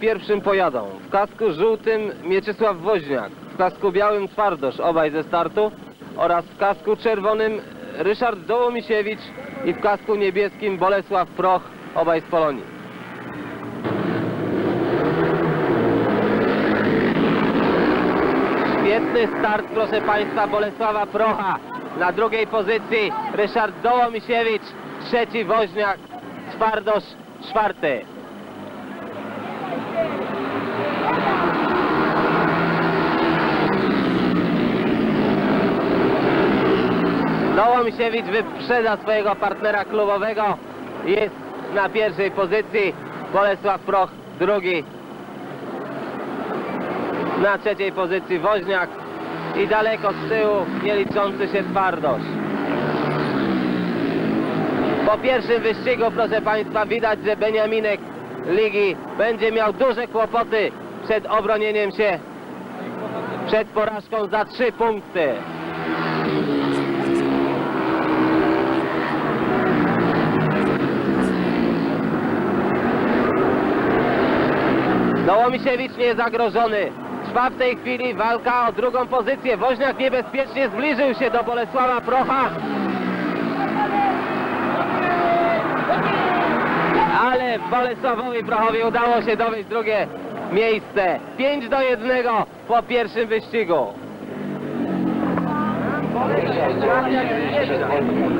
Pierwszym pojadą w kasku żółtym Mieczysław Woźniak, w kasku białym Twardosz, obaj ze startu oraz w kasku czerwonym Ryszard Dołomisiewicz i w kasku niebieskim Bolesław Proch, obaj z Polonii. Świetny start, proszę Państwa, Bolesława Procha. Na drugiej pozycji Ryszard Dołomisiewicz, trzeci Woźniak, Twardosz, czwarty. Dołomisiewicz wyprzedza swojego partnera klubowego. Jest na pierwszej pozycji. Bolesław Proch drugi. Na trzeciej pozycji Woźniak. I daleko z tyłu nie liczący się Twardosz. Po pierwszym wyścigu, proszę Państwa, widać, że Beniaminek Ligi będzie miał duże kłopoty przed obronieniem się przed porażką za trzy punkty. Dołomisiewicz nie zagrożony. Trwa w tej chwili walka o drugą pozycję. Woźniak niebezpiecznie zbliżył się do Bolesława Procha. Ale Bolesławowi Prochowi udało się dowieść drugie miejsce. 5 do 1 po pierwszym wyścigu.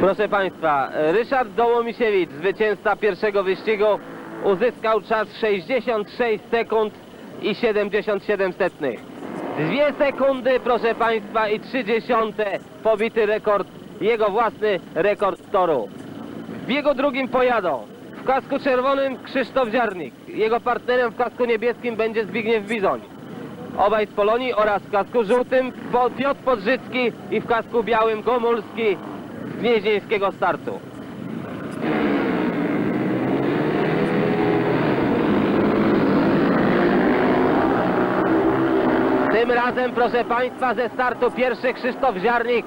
Proszę Państwa, Ryszard Dołomisiewicz, zwycięzca pierwszego wyścigu, uzyskał czas 66 sekund i 77 setnych. Dwie sekundy, proszę Państwa, i 30 pobity rekord, jego własny rekord toru. W biegu drugim pojadą w kasku czerwonym Krzysztof Ziarnik. Jego partnerem w kasku niebieskim będzie Zbigniew Bizoń. Obaj z Polonii oraz w kasku żółtym Piotr Podrzycki i w kasku białym Gomulski z gnieźnieńskiego startu. Tym razem, proszę Państwa, ze startu pierwszy Krzysztof Ziarnik.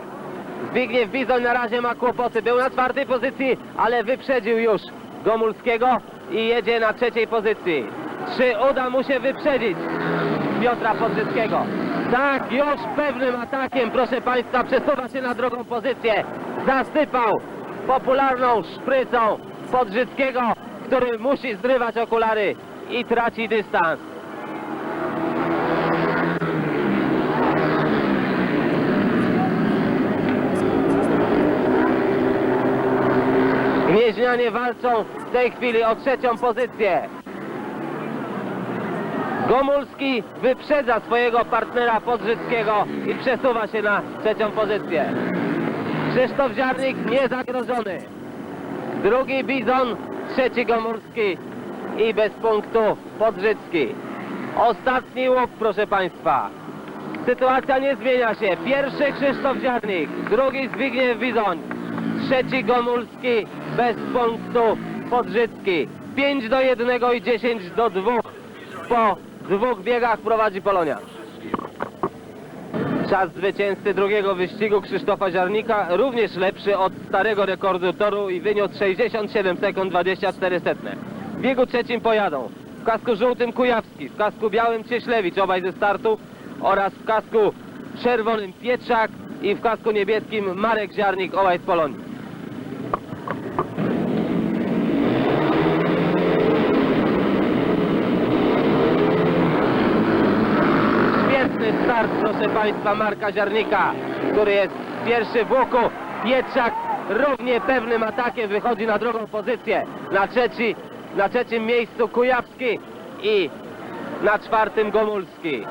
Zbigniew Bizoń na razie ma kłopoty. Był na czwartej pozycji, ale wyprzedził już Gomulskiego i jedzie na trzeciej pozycji. Czy uda mu się wyprzedzić Piotra Podrzyckiego? Tak, już pewnym atakiem, proszę Państwa, przesuwa się na drugą pozycję. Zasypał popularną szprycą Podrzyckiego, który musi zrywać okulary i traci dystans. Gnieźnianie walczą w tej chwili o trzecią pozycję. Gomulski wyprzedza swojego partnera Podrzyckiego i przesuwa się na trzecią pozycję. Krzysztof Ziarnik niezagrożony. Drugi Bizon, trzeci Gomulski i bez punktu Podrzycki. Ostatni łuk, proszę Państwa. Sytuacja nie zmienia się. Pierwszy Krzysztof Ziarnik, drugi Zbigniew Bizoń, trzeci Gomulski, bez punktu Podrzycki. 5 do 1 i 10 do 2 po dwóch biegach prowadzi Polonia. Czas zwycięzcy drugiego wyścigu Krzysztofa Ziarnika również lepszy od starego rekordu toru i wyniósł 67 sekund 24 setne. W biegu trzecim pojadą w kasku żółtym Kujawski, w kasku białym Cieślewicz, obaj ze startu oraz w kasku czerwonym Pietrzak i w kasku niebieskim Marek Ziarnik, obaj z Polonii. Świetny start, proszę Państwa, Marka Ziarnika, który jest pierwszy w łuku. Pietrzak równie pewnym atakiem wychodzi na drugą pozycję. Na, trzeci, na trzecim miejscu Kujawski i na czwartym Gomulski.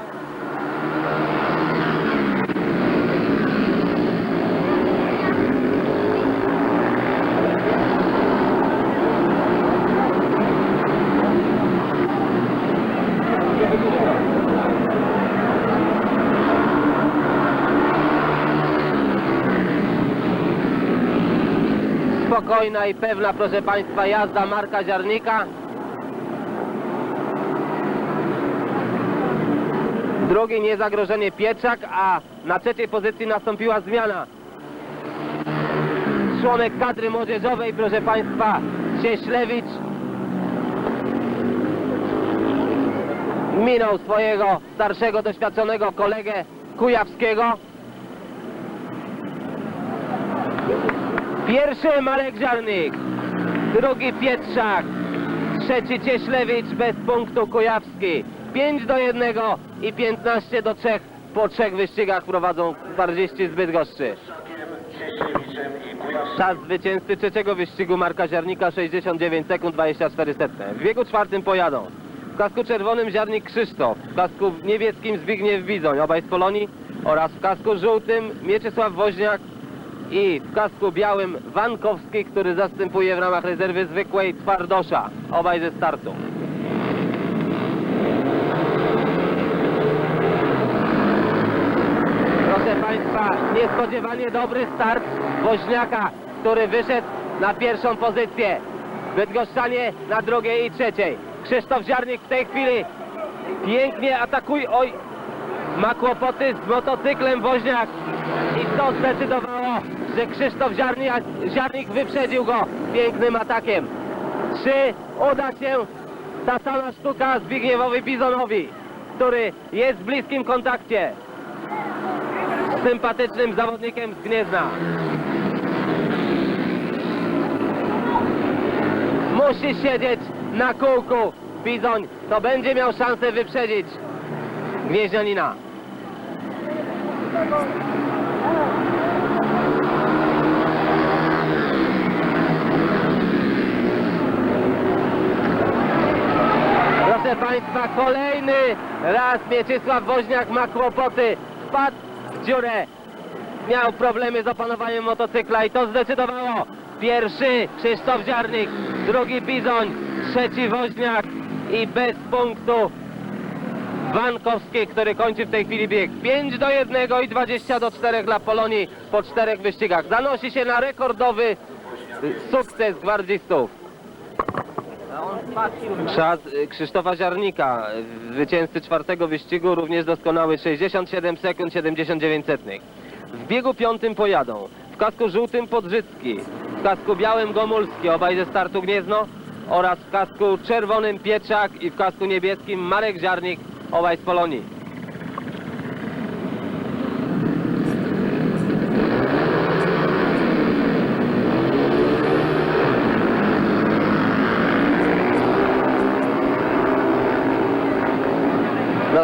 Spokojna i pewna, proszę Państwa, jazda Marka Ziarnika. Drugi niezagrożenie Pietrzak, a na trzeciej pozycji nastąpiła zmiana. Członek kadry młodzieżowej, proszę Państwa, Cieślewicz minął swojego starszego, doświadczonego kolegę Kujawskiego. Pierwszy Marek Żarnik, drugi Pietrzak, trzeci Cieślewicz bez punktu Kujawski. 5 do 1 i 15 do 3 po trzech wyścigach prowadzą gwardziści z Bydgoszczy. Czas zwycięzcy trzeciego wyścigu Marka Ziarnika 69 sekund 24 setne. W biegu czwartym pojadą. W kasku czerwonym Ziarnik Krzysztof, w kasku niebieskim Zbigniew Bizoń, obaj z Polonii oraz w kasku żółtym Mieczysław Woźniak i w kasku białym Wankowski, który zastępuje w ramach rezerwy zwykłej Twardosza, obaj ze startu. Proszę Państwa, niespodziewanie dobry start Woźniaka, który wyszedł na pierwszą pozycję. Bydgoszczanie na drugiej i trzeciej. Krzysztof Ziarnik w tej chwili pięknie atakuje. Oj, ma kłopoty z motocyklem Woźniak. I to zdecydowało, że Krzysztof Ziarnik, Ziarnik wyprzedził go pięknym atakiem. Czy uda się ta sama sztuka Zbigniewowi Bizonowi, który jest w bliskim kontakcie z sympatycznym zawodnikiem z Gniezna. Musi siedzieć na kółku. Bizoń to będzie miał szansę wyprzedzić Gnieźnianina. Proszę Państwa, kolejny raz Mieczysław Woźniak ma kłopoty. Wpadł w dziurę. Miał problemy z opanowaniem motocykla i to zdecydowało. Pierwszy Krzysztof Ziarnik, drugi Bizoń, trzeci Woźniak i bez punktu Wankowski, który kończy w tej chwili bieg. 5 do 1 i 20 do 4 dla Polonii po czterech wyścigach. Zanosi się na rekordowy sukces gwardzistów. Czas y, Krzysztofa Ziarnika, zwycięzcy czwartego wyścigu, również doskonały 67 sekund 79 setnych. W biegu piątym pojadą w kasku żółtym Podrzycki, w kasku białym Gomulski, obaj ze startu Gniezno oraz w kasku czerwonym Pietrzak i w kasku niebieskim Marek Ziarnik, obaj z Polonii.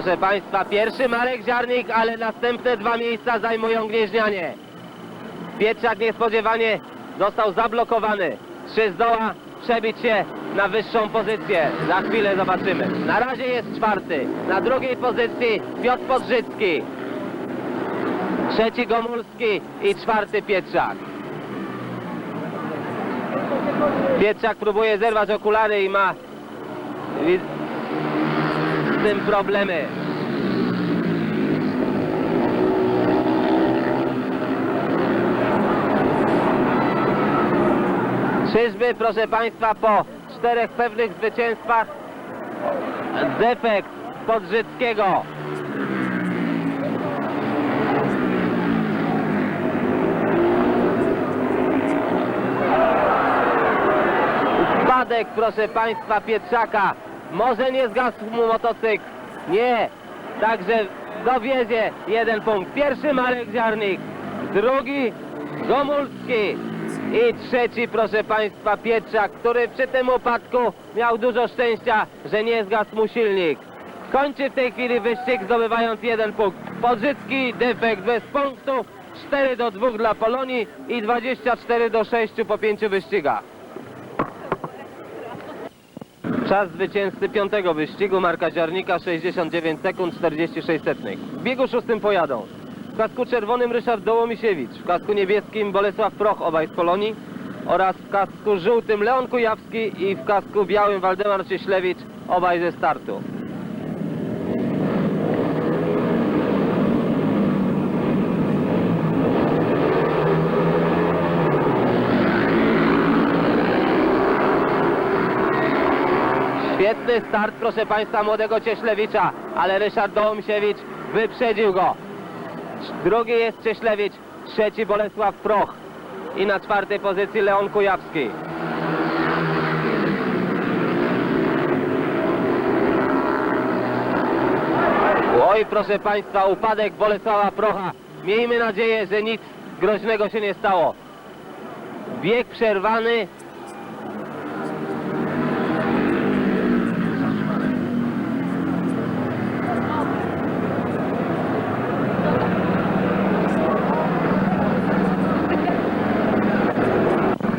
Proszę Państwa, pierwszy Marek Ziarnik, ale następne dwa miejsca zajmują Gnieźnianie. Pietrzak niespodziewanie został zablokowany. Czy zdoła przebić się na wyższą pozycję? Za chwilę zobaczymy. Na razie jest czwarty. Na drugiej pozycji Piotr Podrzycki. Trzeci Gomulski i czwarty Pietrzak. Pietrzak próbuje zerwać okulary i ma tym problemy. Czyżby, proszę Państwa, po czterech pewnych zwycięstwach defekt Podrzyckiego Spadek, proszę Państwa, Pietrzaka. Może nie zgasł mu motocykl. Nie. Także dowiezie jeden punkt. Pierwszy Marek Ziarnik. Drugi Gomulski. I trzeci, proszę Państwa, Pietrzak, który przy tym upadku miał dużo szczęścia, że nie zgasł mu silnik. Kończy w tej chwili wyścig, zdobywając jeden punkt. Podrzycki, defekt bez punktu. 4 do 2 dla Polonii i 24 do 6 po pięciu wyścigach. Czas zwycięzcy piątego wyścigu Marka Ziarnika 69 sekund 46 setnych. W biegu szóstym pojadą. W kasku czerwonym Ryszard Dołomisiewicz, w kasku niebieskim Bolesław Proch, obaj z Polonii oraz w kasku żółtym Leon Kujawski i w kasku białym Waldemar Cieślewicz, obaj ze startu. Start, proszę Państwa, młodego Cieślewicza, ale Ryszard Dołomsiewicz wyprzedził go. Drugi jest Cieślewicz, trzeci Bolesław Proch i na czwartej pozycji Leon Kujawski. Oj, proszę Państwa, upadek Bolesława Procha. Miejmy nadzieję, że nic groźnego się nie stało. Bieg przerwany.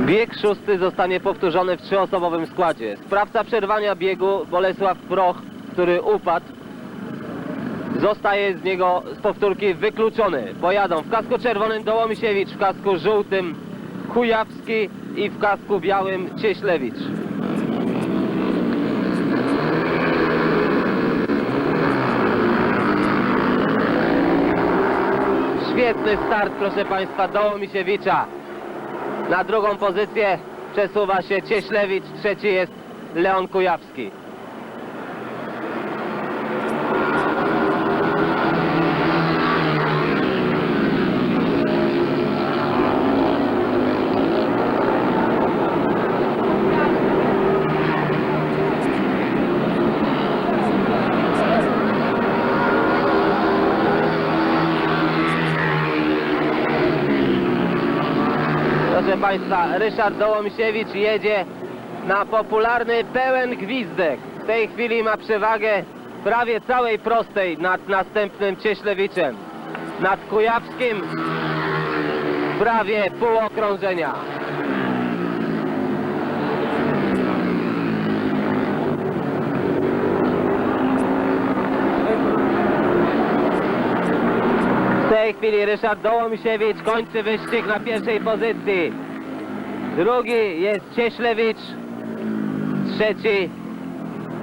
Bieg szósty zostanie powtórzony w trzyosobowym składzie. Sprawca przerwania biegu Bolesław Proch, który upadł, zostaje z niego z powtórki wykluczony. Pojadą w kasku czerwonym Dołomisiewicz, w kasku żółtym Kujawski i w kasku białym Cieślewicz. Świetny start, proszę Państwa, Dołomisiewicza. Na drugą pozycję przesuwa się Cieślewicz, trzeci jest Leon Kujawski. Proszę Państwa, Ryszard Dołomisiewicz jedzie na popularny pełen gwizdek. W tej chwili ma przewagę prawie całej prostej nad następnym Cieślewiczem. Nad Kujawskim prawie pół okrążenia. Tej chwili Ryszard Dołomisiewicz kończy wyścig na pierwszej pozycji. Drugi jest Cieślewicz. Trzeci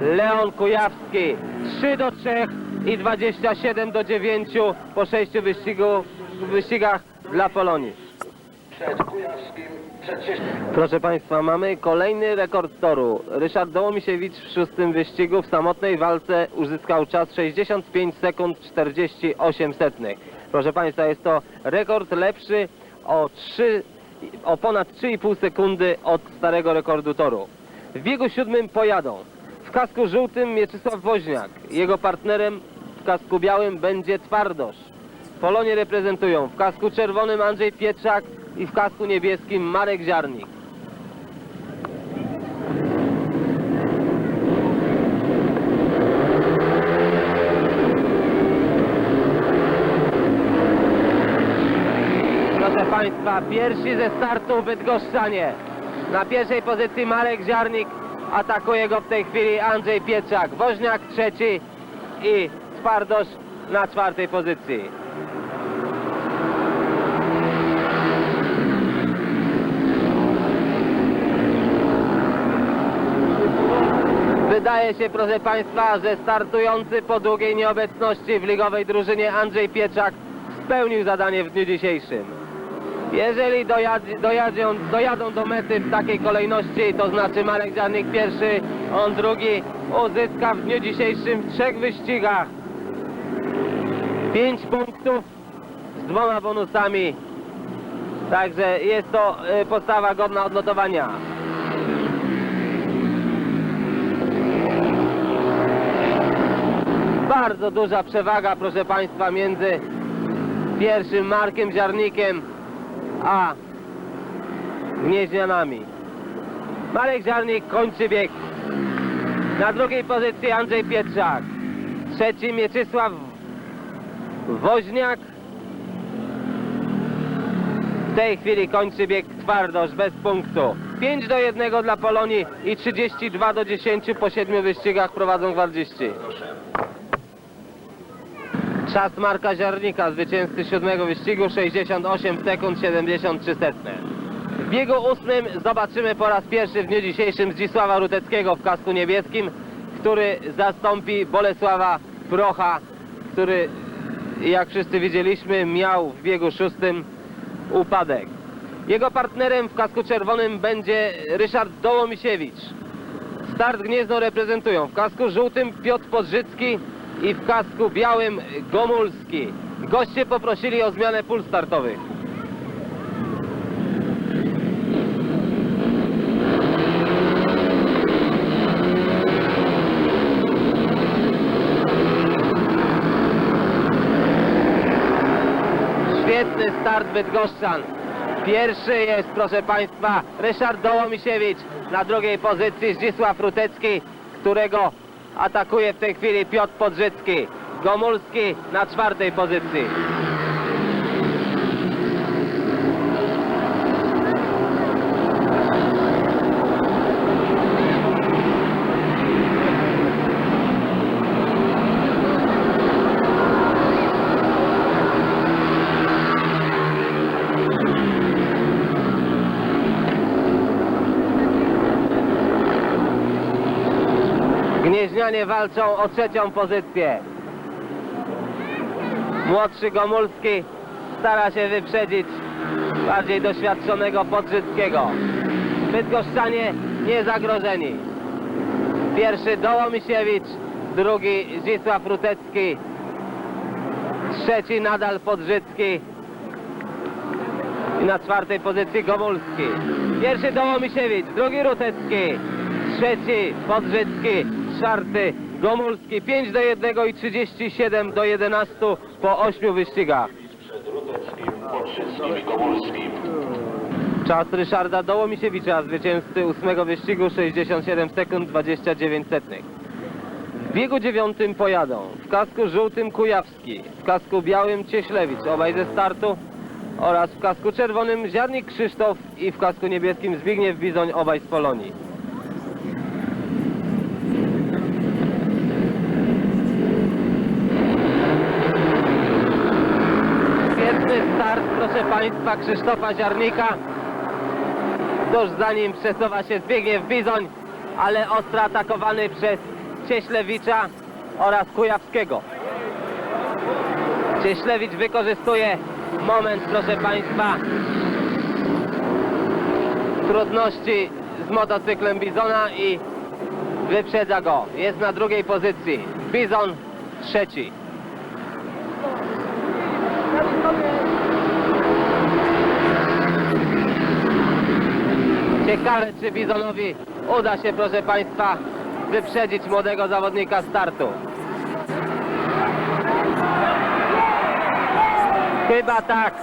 Leon Kujawski. 3 do 3 i 27 do 9 po 6 wyścigu, wyścigach dla Polonii. Przed Kujawskim, przed Cieślem. Proszę Państwa, mamy kolejny rekord toru. Ryszard Dołomisiewicz w szóstym wyścigu w samotnej walce uzyskał czas 65 sekund 48 setnych. Proszę Państwa, jest to rekord lepszy o, 3, o ponad 3,5 sekundy od starego rekordu toru. W biegu siódmym pojadą w kasku żółtym Mieczysław Woźniak. Jego partnerem w kasku białym będzie Twardosz. Polonie reprezentują w kasku czerwonym Andrzej Pietrzak i w kasku niebieskim Marek Ziarnik. Proszę Pierwsi ze startu Bydgoszczanie. Na pierwszej pozycji Marek Ziarnik, atakuje go w tej chwili Andrzej Pietrzak. Woźniak trzeci i Twardosz na czwartej pozycji. Wydaje się, proszę Państwa, że startujący po długiej nieobecności w ligowej drużynie Andrzej Pieczak spełnił zadanie w dniu dzisiejszym. Jeżeli dojad- dojadą, dojadą do mety w takiej kolejności, to znaczy Marek Dziarnik pierwszy, on drugi, uzyska w dniu dzisiejszym w trzech wyścigach pięć punktów z dwoma bonusami. Także jest to y, postawa godna odnotowania. Bardzo duża przewaga, proszę Państwa, między pierwszym Markiem Ziarnikiem a Gnieźnianami. Marek Ziarnik kończy bieg. Na drugiej pozycji Andrzej Pietrzak. Trzeci Mieczysław Woźniak. W tej chwili kończy bieg Twardosz bez punktu. 5 do 1 dla Polonii i 32 do 10 po 7 wyścigach prowadzą gwardziści. Czas Marka Ziarnika, zwycięzcy siódmego wyścigu, 68 sekund 73 setne. W biegu ósmym zobaczymy po raz pierwszy w dniu dzisiejszym Zdzisława Ruteckiego w kasku niebieskim, który zastąpi Bolesława Procha, który, jak wszyscy widzieliśmy, miał w biegu szóstym upadek. Jego partnerem w kasku czerwonym będzie Ryszard Dołomisiewicz. Start Gniezno reprezentują w kasku żółtym Piotr Podrzycki i w kasku białym Gomulski. Goście poprosili o zmianę pól startowych. Świetny start Bydgoszczan. Pierwszy jest, proszę Państwa, Ryszard Dołomisiewicz. Na drugiej pozycji Zdzisław Rutecki, którego atakuje w tej chwili Piotr Podrzycki. Gomulski na czwartej pozycji. Gnieźnianie walczą o trzecią pozycję. Młodszy Gomulski stara się wyprzedzić bardziej doświadczonego Podrzyckiego. Bydgoszczanie niezagrożeni. Pierwszy Dołomisiewicz, drugi Zdzisław Rutecki, trzeci nadal Podrzycki i na czwartej pozycji Gomulski. Pierwszy Dołomisiewicz, drugi Rutecki, trzeci Podrzycki, czwarty Gomulski. 5 do 1 i 37 do 11 po 8 wyścigach. Czas Ryszarda Dołomisiewicza, zwycięzcy ósmego wyścigu 67 sekund 29 setnych. W biegu dziewiątym pojadą w kasku żółtym Kujawski, w kasku białym Cieślewicz, obaj ze startu oraz w kasku czerwonym Ziarnik Krzysztof i w kasku niebieskim Zbigniew Bizoń, obaj z Polonii. Świetny start, Państwa, Krzysztofa Ziarnika. Tuż za nim przesuwa się Zbigniew Bizoń, ale ostro atakowany przez Cieślewicza oraz Kujawskiego. Cieślewicz wykorzystuje moment, proszę Państwa, trudności z motocyklem Bizona i wyprzedza go. Jest na drugiej pozycji. Bizon trzeci. Ciekawe, czy Bizonowi uda się, proszę Państwa, wyprzedzić młodego zawodnika startu. Chyba tak.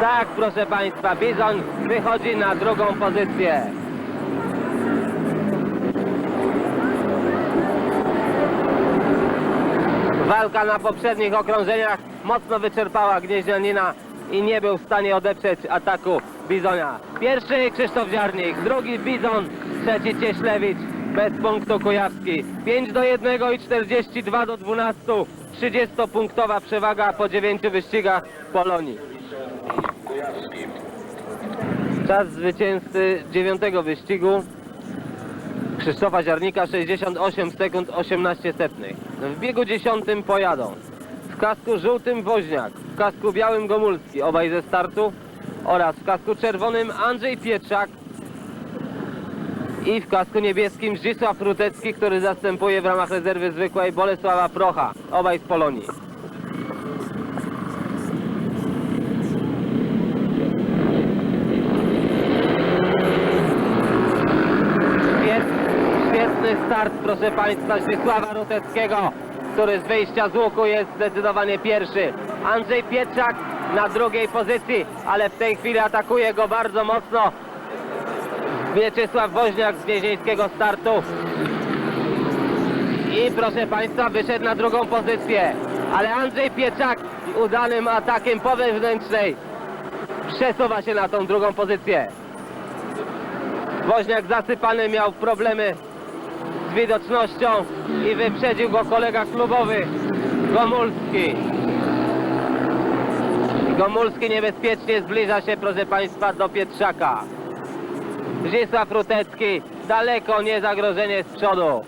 Tak, proszę Państwa, Bizon wychodzi na drugą pozycję. Walka na poprzednich okrążeniach mocno wyczerpała Gnieźnianina i nie był w stanie odeprzeć ataku Bizonia. Pierwszy Krzysztof Ziarnik, drugi Bizon, trzeci Cieślewicz, bez punktu Kujawski. 5 do 1 i 42 do 12. 30-punktowa przewaga po 9 wyścigach Polonii. Czas zwycięzcy dziewiątego wyścigu Krzysztofa Ziarnika 68 sekund 18 setnych. W biegu dziesiątym pojadą w kasku żółtym Woźniak, w kasku białym Gomulski, obaj ze startu oraz w kasku czerwonym Andrzej Pietrzak i w kasku niebieskim Zdzisław Rutecki, który zastępuje w ramach rezerwy zwykłej Bolesława Procha, obaj z Polonii. Świetny, start, proszę Państwa, Zdzisława Ruteckiego, który z wyjścia z łuku jest zdecydowanie pierwszy. Andrzej Pietrzak na drugiej pozycji, ale w tej chwili atakuje go bardzo mocno Mieczysław Woźniak z więziejskiego startu. I proszę Państwa, wyszedł na drugą pozycję. Ale Andrzej Pietrzak udanym atakiem po wewnętrznej przesuwa się na tą drugą pozycję. Woźniak zasypany miał problemy z widocznością i wyprzedził go kolega klubowy Gomulski. Gomulski niebezpiecznie zbliża się, proszę Państwa, do Pietrzaka. Zdzisław Rutecki, daleko nie zagrożenie z przodu.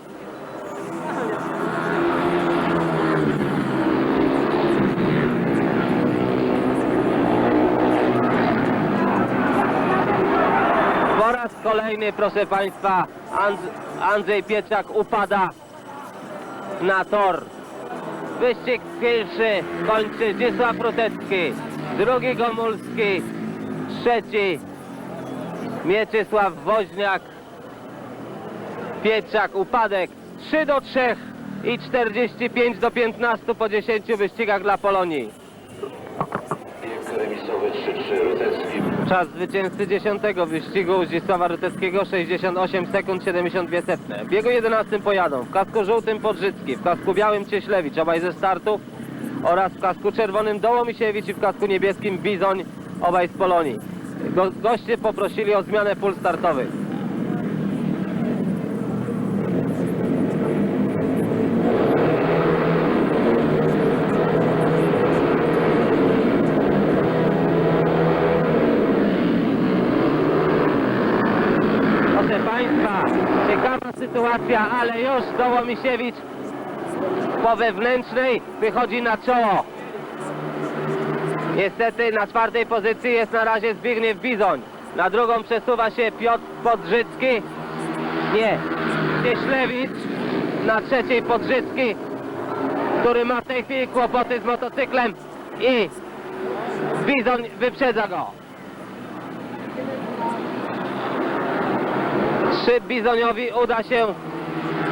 Po raz kolejny, proszę Państwa, And- Andrzej Pietrzak upada na tor. Wyścig pierwszy kończy Zdzisław Rutecki, drugi Gomulski, trzeci Mieczysław Woźniak, Pietrzak, upadek 3 do 3 i 45 do 15 po 10 wyścigach dla Polonii. końcowy 3-3 Rutecki. Czas zwycięzcy 10 wyścigu Zdzisława Ruteckiego 68 sekund 72 setne. W biegu 11 pojadą w kasku żółtym Podrzycki, w kasku białym Cieślewicz, obaj ze startu oraz w kasku czerwonym Dołomisiewicz i w kasku niebieskim Bizoń, obaj z Polonii. Go, goście poprosili o zmianę pól startowych. Proszę Państwa, ciekawa sytuacja, ale już Dołomisiewicz po wewnętrznej wychodzi na czoło. Niestety na czwartej pozycji jest na razie Zbigniew Bizoń. Na drugą przesuwa się Piotr Podrzycki. Nie, Cieślewicz. Na trzeciej Podrzycki, który ma w tej chwili kłopoty z motocyklem i Bizoń wyprzedza go. Czy Bizoniowi uda się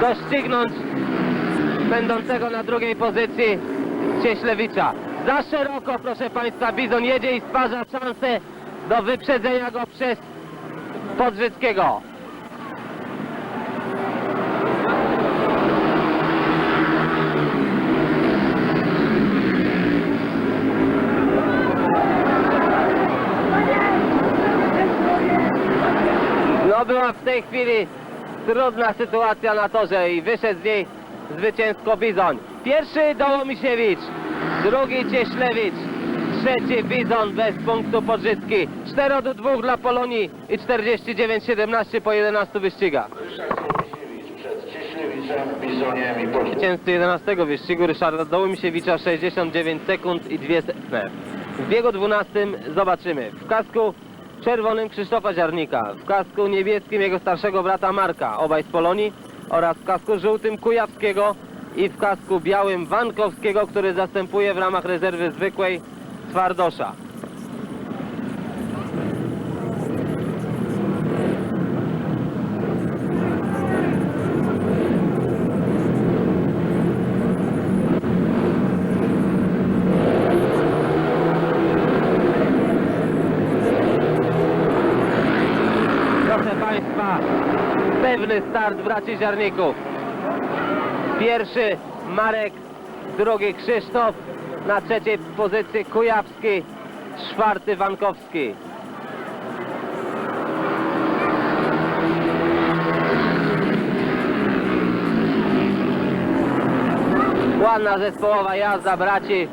doścignąć będącego na drugiej pozycji Cieślewicza. Za szeroko, proszę Państwa, Bizon jedzie i stwarza szansę do wyprzedzenia go przez Podrzyckiego. No była w tej chwili trudna sytuacja na torze i wyszedł z niej zwycięsko Bizoń. Pierwszy Dołomisiewicz, drugi Cieślewicz, trzeci Bizon bez punktu Podrzycki. 4 do 2 dla Polonii i 49-17 po 11 wyścigach. Zwycięzcy 11 wyścigu Ryszarda Dołomisiewicza 69 sekund i 2 setne. W biegu 12 zobaczymy w kasku czerwonym Krzysztofa Ziarnika, w kasku niebieskim jego starszego brata Marka, obaj z Polonii oraz w kasku żółtym Kujawskiego i w kasku białym Wankowskiego, który zastępuje w ramach rezerwy zwykłej Twardosza. Proszę Państwa, pewny start braci Ziarników. Pierwszy Marek, drugi Krzysztof, na trzeciej pozycji Kujawski, czwarty Wankowski. Ładna zespołowa jazda braci,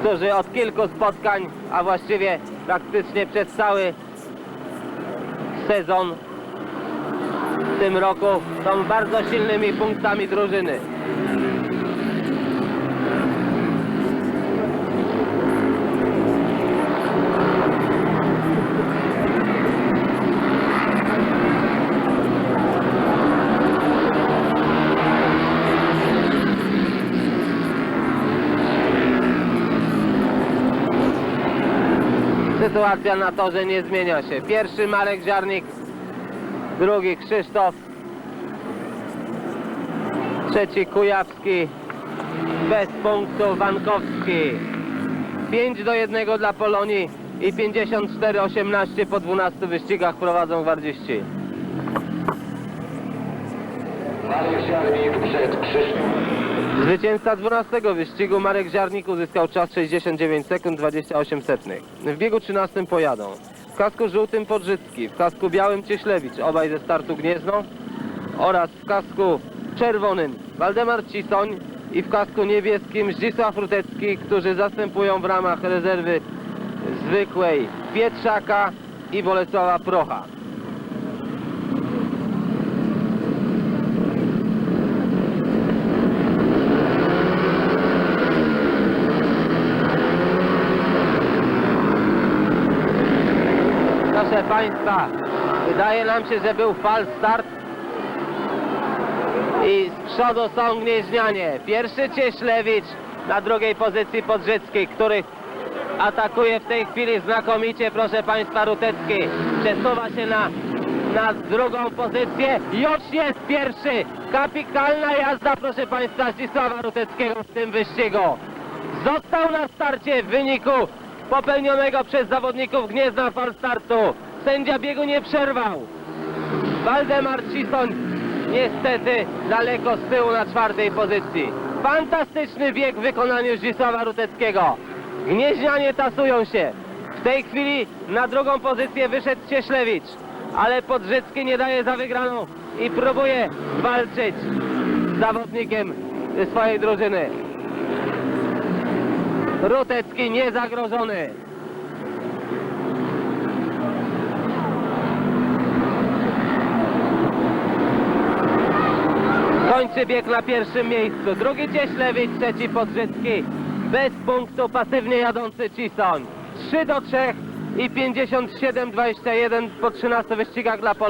którzy od kilku spotkań, a właściwie praktycznie przez cały sezon tym roku są bardzo silnymi punktami drużyny. Sytuacja na torze nie zmienia się. Pierwszy Marek Ziarnik, drugi Krzysztof, trzeci Kujawski, bez punktu Wankowski. 5 do 1 dla Polonii i 54-18 po 12 wyścigach prowadzą gwardziści. Marek Ziarnik przed Krzysztofem. Zwycięzca 12 wyścigu Marek Ziarnik uzyskał czas 69 sekund 28 setnych. W biegu 13 pojadą kasku żółtym Podrzycki, w kasku białym Cieślewicz, obaj ze startu Gniezno oraz w kasku czerwonym Waldemar Cisoń i w kasku niebieskim Zdzisław Rutecki, którzy zastępują w ramach rezerwy zwykłej Pietrzaka i Bolesława Procha. Proszę Państwa, wydaje nam się, że był fal start i z przodu są Gnieźnianie. Pierwszy Cieślewicz, na drugiej pozycji Podrzycki, który atakuje w tej chwili znakomicie, proszę Państwa, Rutecki. Przesuwa się na, na drugą pozycję. Już jest pierwszy. Kapitalna jazda, proszę Państwa, Zdzisława Ruteckiego w tym wyścigu. Został na starcie w wyniku popełnionego przez zawodników Gniezna Falstartu. Sędzia biegu nie przerwał. Waldemar Cisoń niestety daleko z tyłu na czwartej pozycji. Fantastyczny bieg w wykonaniu Zdzisława Ruteckiego. Gnieźnianie tasują się. W tej chwili na drugą pozycję wyszedł Cieślewicz, ale Podrzycki nie daje za wygraną i próbuje walczyć z zawodnikiem swojej drużyny. Rutecki niezagrożony. Kończy bieg na pierwszym miejscu. Drugi Cieślewicz, trzeci Podrzycki. Bez punktu pasywnie jadący Cisoń. 3 do 3 i 57-21 po 13 wyścigach dla Polski.